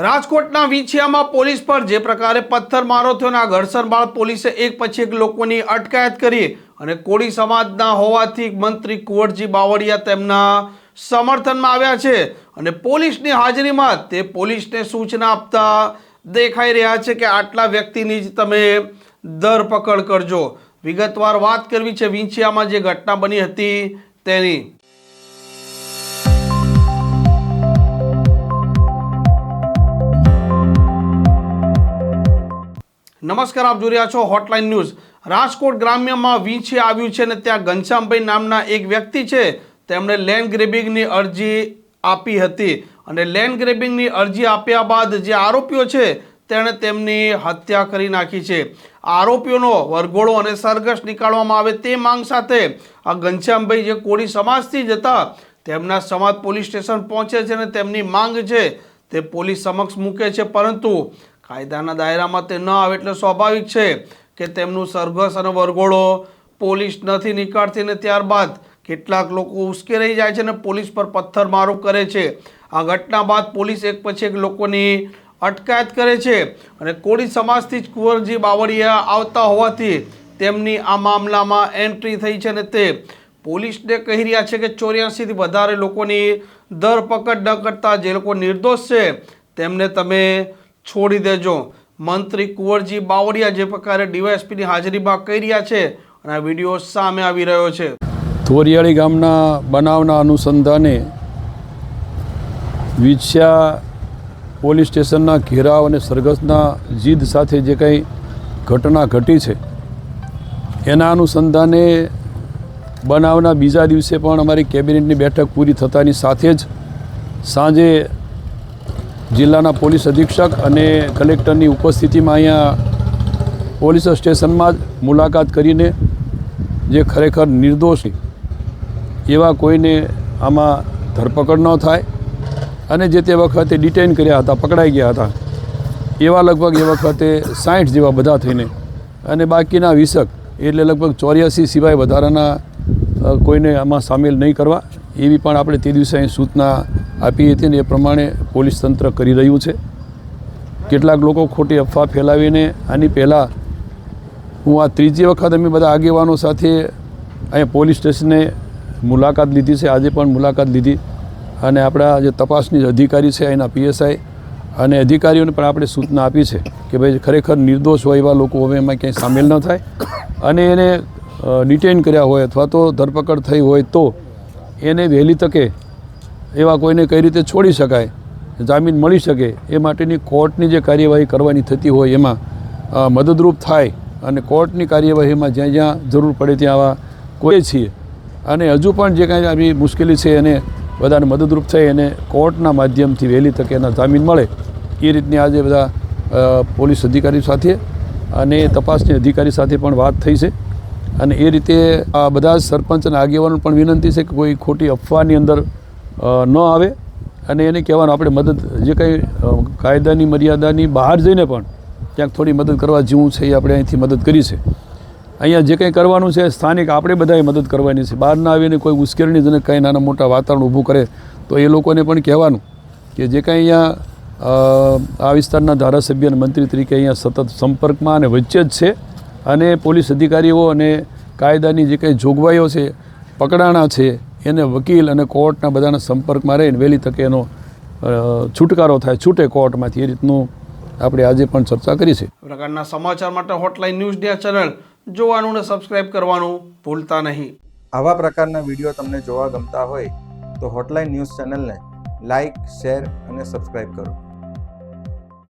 રાજકોટના વિછિયામાં પોલીસ પર જે પ્રકારે પથ્થરમારો થયો આ ઘર્ષણ બાદ પોલીસે એક પછી એક લોકોની અટકાયત કરી અને કોળી સમાજના હોવાથી મંત્રી કુંવરજી બાવળિયા તેમના સમર્થનમાં આવ્યા છે અને પોલીસની હાજરીમાં તે પોલીસને સૂચના આપતા દેખાઈ રહ્યા છે કે આટલા વ્યક્તિની જ તમે ધરપકડ કરજો. વિગતવાર વાત કરવી છે, વિંછિયામાં જે ઘટના બની હતી તેની. નમસ્કાર, આપ જોઈ રહ્યા છો હોટલાઇન ન્યૂઝ રાજકોટ ગ્રામ્યમાં વીંછી આવ્યું છે અને ત્યાં ઘનશ્યામભાઈ નામના એક વ્યક્તિ છે. તેમણે લેન્ડ ગ્રેબિંગની અરજી આપી હતી. અને લેન્ડ ગ્રેબિંગની અરજી આપ્યા બાદ જે આરોપીઓ છે, તેણે તેમની હત્યા કરી નાખી છે. આરોપીઓનો વરઘોડો અને સરઘસ નીકાળવામાં આવે તે માંગ સાથે આ ઘનશ્યામભાઈ જે કોળી સમાજથી જ હતા, તેમના સમાજ પોલીસ સ્ટેશન પહોંચે છે અને તેમની માંગ છે, તે પોલીસ સમક્ષ મૂકે છે. પરંતુ કાયદાના દાયરામાં તે ન આવે એટલે સ્વાભાવિક છે કે તેમનું સરઘસ અને વરઘોડો પોલીસ નથી નીકાળતી ને ત્યારબાદ કેટલાક લોકો ઉશ્કેરાઈ જાય છે અને પોલીસ પર પથ્થરમારો કરે છે. આ ઘટના બાદ પોલીસ એક પછી એક લોકોની અટકાયત કરે છે અને કોળી સમાજથી જ કુંવરજી બાવળિયા આવતા હોવાથી તેમની આ મામલામાં એન્ટ્રી થઈ છે અને તે પોલીસને કહી રહ્યા છે કે ચોર્યાસીથી વધારે લોકોની ધરપકડ ન કરતા જે લોકો નિર્દોષ છે તેમને તમે છોડી દેજો. મંત્રી કુંવરજી બાવળિયા જે પ્રકારે ડીવાયએસપીની હાજરીમાં કહી રહ્યા છે અને આ વીડિયો સામે આવી રહ્યો છે. ધોરિયાળી ગામના બનાવના અનુસંધાને વિછ્યા પોલીસ સ્ટેશનના ઘેરાવ અને સરઘસના જીદ સાથે જે કંઈ ઘટના ઘટી છે, એના અનુસંધાને બનાવના બીજા દિવસે પણ અમારી કેબિનેટની બેઠક પૂરી થતાની સાથે જ સાંજે જિલ્લાના પોલીસ અધિક્ષક અને કલેક્ટરની ઉપસ્થિતિમાં અહીંયા પોલીસ સ્ટેશનમાં જ મુલાકાત કરીને જે ખરેખર નિર્દોષ એવા કોઈને આમાં ધરપકડ ન થાય અને જે તે વખતે ડિટેઇન કર્યા હતા, પકડાઈ ગયા હતા, એવા લગભગ એ વખતે સાઠ જેવા બધા થઈને અને બાકીના વીસક એટલે લગભગ ચોર્યાસી સિવાય વધારાના કોઈને આમાં સામેલ નહીં કરવા, એવી પણ આપણે તે દિવસે અહીં સૂચના આપી હતી ને એ પ્રમાણે પોલીસ તંત્ર કરી રહ્યું છે. કેટલાક લોકો ખોટી અફવા ફેલાવીને આની પહેલાં હું આ ત્રીજી વખત અમે બધા આગેવાનો સાથે અહીંયા પોલીસ સ્ટેશને મુલાકાત લીધી છે. આજે પણ મુલાકાત લીધી અને આપણા જે તપાસની અધિકારી છે એના પીએસઆઈ અને અધિકારીઓને પણ આપણે સૂચના આપી છે કે ભાઈ ખરેખર નિર્દોષ હોય એવા લોકો હવે એમાં ક્યાંય સામેલ ન થાય. અને એને ડિટેઇન કર્યા હોય અથવા તો ધરપકડ થઈ હોય તો એને વહેલી તકે એવા કોઈને કઈ રીતે છોડી શકાય, જામીન મળી શકે, એ માટેની કોર્ટની જે કાર્યવાહી કરવાની થતી હોય એમાં મદદરૂપ થાય અને કોર્ટની કાર્યવાહીમાં જ્યાં જ્યાં જરૂર પડે ત્યાં આવા કોઈ છીએ. અને હજુ પણ જે કાંઈ આવી મુશ્કેલી છે એને બધાને મદદરૂપ થાય એને કોર્ટના માધ્યમથી વહેલી તકે એના જામીન મળે, એ રીતની આજે બધા પોલીસ અધિકારી સાથે અને તપાસની અધિકારી સાથે પણ વાત થઈ છે. અને એ રીતે આ બધા સરપંચ અને આગેવાનો પણ વિનંતી છે કે કોઈ ખોટી અફવાની અંદર ન આવે અને એને કહેવાનું આપણે મદદ, જે કંઈ કાયદાની મર્યાદાની બહાર જઈને પણ ક્યાંક થોડી મદદ કરવા જેવું છે એ આપણે અહીંથી મદદ કરી છે. અહીંયા જે કંઈ કરવાનું છે, સ્થાનિક આપણે બધાએ મદદ કરવાની છે. બહાર ના આવીને કોઈ ઉશ્કેરણીજનક કંઈ નાના મોટા વાતાવરણ ઊભું કરે તો એ લોકોને પણ કહેવાનું કે જે કંઈ અહીંયા આ વિસ્તારના ધારાસભ્ય અને મંત્રી તરીકે અહીંયા સતત સંપર્કમાં અને વચ્ચે જ છે અને પોલીસ અધિકારીઓ અને કાયદાની જે કંઈ જોગવાઈઓ છે, પકડાણા છે એને વકીલ અને કોર્ટના બધાના સંપર્કમાં રહીને વહેલી તકે એનો છુટકારો થાય છૂટે કોર્ટમાંથી એ રીતનું આપણે આજે પણ ચર્ચા કરી છે. પ્રકારના સમાચાર માટે હોટલાઇન ન્યૂઝ ડે ચેનલ જોવાનું અને સબસ્ક્રાઇબ કરવાનું ભૂલતા નહીં. આવા પ્રકારના વીડિયો તમને જોવા ગમતા હોય તો હોટલાઇન ન્યૂઝ ચેનલને લાઇક શેર અને સબસ્ક્રાઇબ કરો.